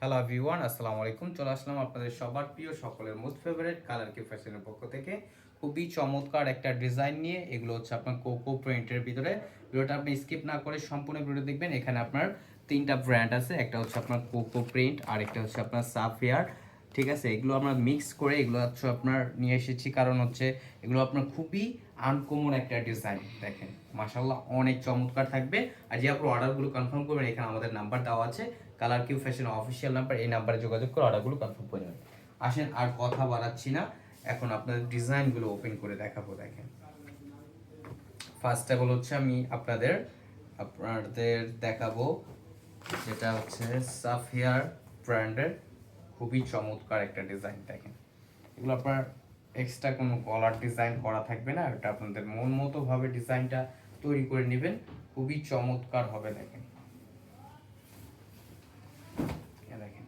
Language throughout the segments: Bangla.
হ্যালো এভরিওয়ান আসসালামু আলাইকুম। চলে আসলাম আপনাদের সবার প্রিয় সকলের মোস্ট ফেভারিট কালার কি ফ্যাশনের পক্ষ থেকে। খুবই চমৎকার একটা ডিজাইন নিয়ে, এগুলো হচ্ছে আপনার কোকো প্রিন্টের ভিতরে। ভিডিওটা আপনি স্কিপ না করে সম্পূর্ণ ভিডিও দেখবেন। এখানে আপনার তিনটা ব্র্যান্ড আছে, একটা হচ্ছে আপনার কোকো প্রিন্ট আর একটা হচ্ছে আপনার সাফিয়ার ঠিক আছে, এগুলো আমরা মিক্স করে এগুলো হচ্ছে আপনার নিয়ে এসেছি। কারণ হচ্ছে, এগুলো আপনার খুবই আনকমন একটা ডিজাইন দেখেন। মাসাল্লাহ অনেক চমৎকার থাকবে। আর যে আপনার অর্ডারগুলো কনফার্ম করবেন, এখানে আমাদের নাম্বার দেওয়া আছে। Colour Q fashion official number এই নাম্বারে যোগাযোগ করে অর্ডারগুলো কনফার্ম করে নেবেন। আসেন, আর কথা বাড়াচ্ছি না। এখন আপনাদের ডিজাইনগুলো ওপেন করে দেখাবো, দেখেন। ফার্স্ট অল হচ্ছে আমি আপনাদের আপনাদের দেখাবো যেটা হচ্ছে সাফিয়ার ব্র্যান্ডের খুবই চমৎকার একটা ডিজাইন দেখেন। এগুলো আপনার এক্সট্রা কোনো কলার ডিজাইন করা থাকবে না, এটা আপনাদের মন মতো ভাবে ডিজাইনটা তৈরি করে নেবেন, খুবই চমৎকার হবে দেখেন। দেখেন,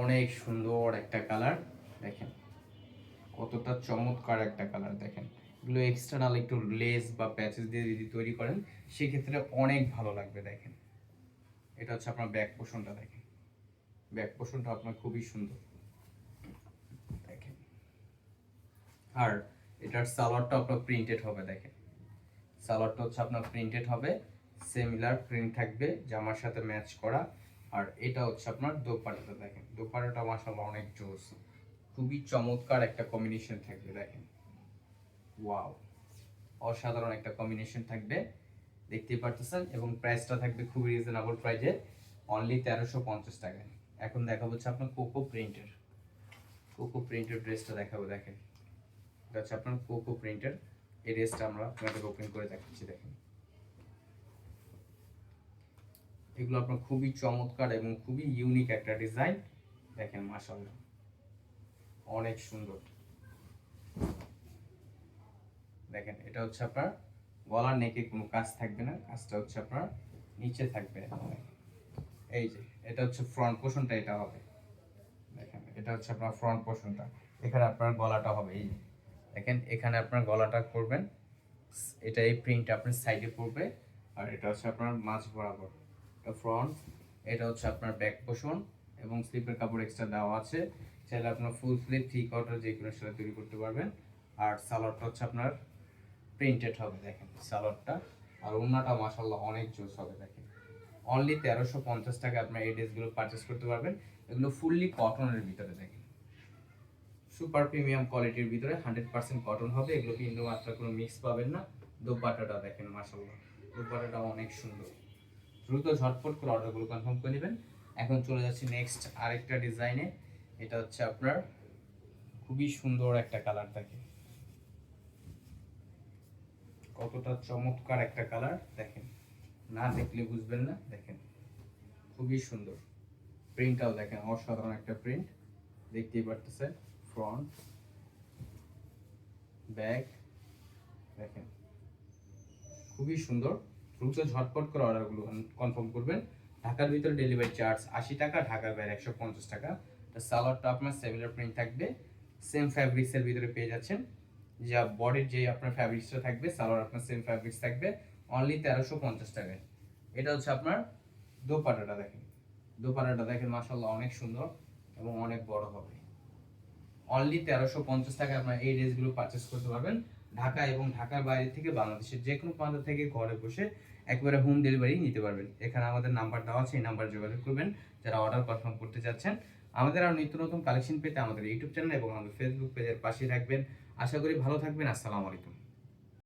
অনেক সুন্দর একটা কালার দেখেন, কতটা চমৎকার একটা কালার দেখেন। এগুলো এক্সটার্নাল একটু লেস বা প্যাচেস দিয়ে যদি তৈরি করেন, সেক্ষেত্রে অনেক ভালো লাগবে দেখেন। এটা হচ্ছে আপনার ব্যাক পোষণটা দেখেন। ব্যাক পোষণটা আপনার খুবই সুন্দর দেখেন আর এটার সালোয়ারটা আপনার প্রিন্টেড হবে, দেখেন। সালোয়ারটা হচ্ছে আপনার প্রিন্টেড হবে সিমিলার প্রিন্ট থাকবে, জামার সাথে ম্যাচ করা। আর এটা হচ্ছে আপনার দোপাটাটা, দেখেন। দোপাটাটা মাসাল্লাহ অনেক জোস। খুবই চমৎকার একটা কম্বিনেশন থাকবে, দেখেন। ওয়াও অসাধারণ একটা কম্বিনেশন থাকবে, দেখতেই পারতেছেন? এবং প্রাইসটা থাকবে খুবই রিজনেবল প্রাইসে অনলি তেরোশো পঞ্চাশ টাকা এখন দেখাবো হচ্ছে আপনার কোকো প্রিন্টের কোকো প্রিন্টের ড্রেসটা দেখাবো, দেখেন। এটা হচ্ছে আপনার কোকো এই আমরা আপনাদের ওপেন করে দেখাচ্ছি, দেখেন। এগুলো আপনার খুবই চমৎকার এবং খুবই ইউনিক একটা ডিজাইন দেখেন অনেক সুন্দর। দেখেন, এটা হচ্ছে আপনার গলার নেকে কোনো কাজ থাকবে না, কাজটা হচ্ছে আপনার নিচে থাকবে। এই যে, এটা হচ্ছে ফ্রন্ট পোর্শনটা এটা হবে। দেখেন, এটা হচ্ছে আপনার ফ্রন্ট পোর্শনটা এখানে আপনার গলাটা হবে, এই যে। দেখেন, এখানে আপনার গলাটা করবেন। এটা এই প্রিন্ট আপনার সাইডে পড়বে। আর এটা হচ্ছে আপনার মাঝ বরাবর। এটা ফ্রন্ট এটা হচ্ছে আপনার ব্যাক পোর্শন এবং স্লিপের কাপড় এক্সট্রা দেওয়া আছে। চাইলে আপনার ফুল স্লিপ থ্রি কোয়ার্টার যে কোনো সেটা তৈরি করতে পারবেন। আর সালোয়ারটা হচ্ছে আপনার প্রিন্টেড হবে, দেখেন সালোয়ারটা আর ওড়নাটা মাসাল্লাহ অনেক জোস হবে, দেখেন। অনলি তেরোশো পঞ্চাশ টাকা আপনার এই ড্রেসগুলো পারচেস করতে পারবেন। এগুলো ফুললি কটনের ভিতরে, দেখেন। সুপার প্রিমিয়াম কোয়ালিটির ভিতরে হান্ড্রেড পার্সেন্ট কটন হবে। এগুলো কিন্তু মাত্র কোনো মিক্স পাবেন না। দোপাটাটা দেখেন মাসাল্লাহ দোপাটাটা অনেক সুন্দর। দ্রুত ঝটপট করে অর্ডারগুলো কনফার্ম করে নেবেন। এখন চলে যাচ্ছি নেক্সট আরেকটা ডিজাইনে এটা হচ্ছে আপনার খুবই সুন্দর একটা কালার থাকে কতটা চমৎকার একটা কালার দেখেন। না দেখলে বুঝবেন না, দেখেন। খুবই সুন্দর। প্রিন্টটাও দেখেন, অসাধারণ একটা প্রিন্ট দেখতেই পারতেছে ফ্রন্ট ব্যাক দেখেন। খুবই সুন্দর। দ্রুত ঝটপট করে অর্ডারগুলো কনফার্ম করবেন। ঢাকার ভিতরে ডেলিভারি চার্জ আশি টাকা, ঢাকার বাইরে একশো পঞ্চাশ টাকা। সালোয়ারটা আপনার সেমিলার প্রিন্ট থাকবে। সেম ফ্যাব্রিক্সের ভিতরে পেয়ে যাচ্ছেন। যা বডির যে আপনার ফ্যাব্রিক্সটা থাকবে সালোয়ার আপনার সেম ফ্যাব্রিক্স থাকবে। অনলি তেরোশো পঞ্চাশ টাকায়। এটা হচ্ছে আপনার দোপাটাটা দেখেন। দোপাটাটা দেখেন মাসাল্লাহ অনেক সুন্দর এবং অনেক বড় হবে। অনলি তেরোশো পঞ্চাশ টাকায় আপনার এই ড্রেসগুলো পারচেস করতে পারবেন। ঢাকা এবং ঢাকার বাইরে থেকে বাংলাদেশের যে কোনো প্রান্ত থেকে ঘরে বসে একবারে হোম ডেলিভারি নিতে পারবেন। এখানে আমাদের নাম্বার দেওয়া আছে, এই নাম্বার যোগাযোগ করবেন, যারা অর্ডার কনফার্ম করতে চাচ্ছেন। আমাদের আরও নিত্য নতুন কালেকশন পেতে আমাদের ইউটিউব চ্যানেল এবং আমাদের ফেসবুক পেজের পাশে থাকবেন। আশা করি ভালো থাকবেন, আসসালামু আলাইকুম।